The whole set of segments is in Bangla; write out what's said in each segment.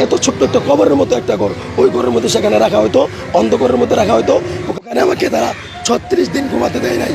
এত ছোট্ট একটা কবরের মতো একটা ঘর। ওই ঘরের মধ্যে সেখানে রাখা হয়তো, অন্ধকারের মধ্যে রাখা হয়তো। ওখানে আমাকে তারা ছত্রিশ দিন ঘুমাতে দেয় নাই।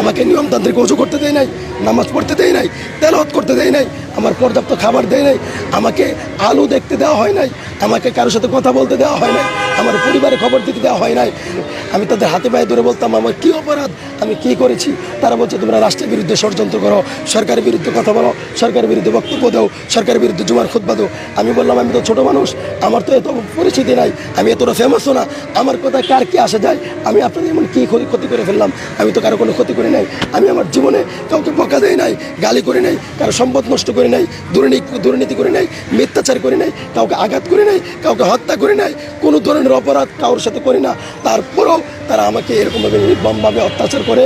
আমাকে নিয়মতান্ত্রিক অজু করতে দেয় নাই, নামাজ পড়তে দেয় নাই তেলত করতে দেয় নাই, আমার পর্যাপ্ত খাবার দেয় নাই, আমাকে আলু দেখতে দেওয়া হয় নাই, আমাকে কারোর সাথে কথা বলতে দেওয়া হয় নাই, আমার পরিবারের খবর দিতে দেওয়া হয় নাই। আমি তাদের হাতে পায়ে ধরে বলতাম, আমার কী অপরাধ? আমি কি করেছি? তারা বলছে, তোমরা রাষ্ট্রের বিরুদ্ধে ষড়যন্ত্র করো, সরকারের বিরুদ্ধে কথা বলো, সরকারের বিরুদ্ধে বক্তব্য দাও, সরকারের বিরুদ্ধে জুমার খুদ্া দাও। আমি বললাম, আমি তো ছোট মানুষ, আমার তো এত পরিচিতি নাই, আমি এতটা ফেমাসও না, আমার কথা কার কি আসে যায়? আমি আপনাদের এমন কী ক্ষতি ক্ষতি করে ফেললাম? আমি তো কারও কোনো ক্ষতি করি নাই, আমি আমার জীবনে কাউকে বকা দেয় নাই, গালি করি নাই, কারও সম্পদ নষ্ট করে নাই দুর্নীতি দুর্নীতি করে নাই মিথ্যাচার করে নাই কাউকে আঘাত করে নাই কাউকে হত্যা করে নাই কোনো ধরনের অপরাধ কারোর সাথে করি না। তারপরেও তারা আমাকে এরকমভাবে নির্মমভাবে অত্যাচার করে।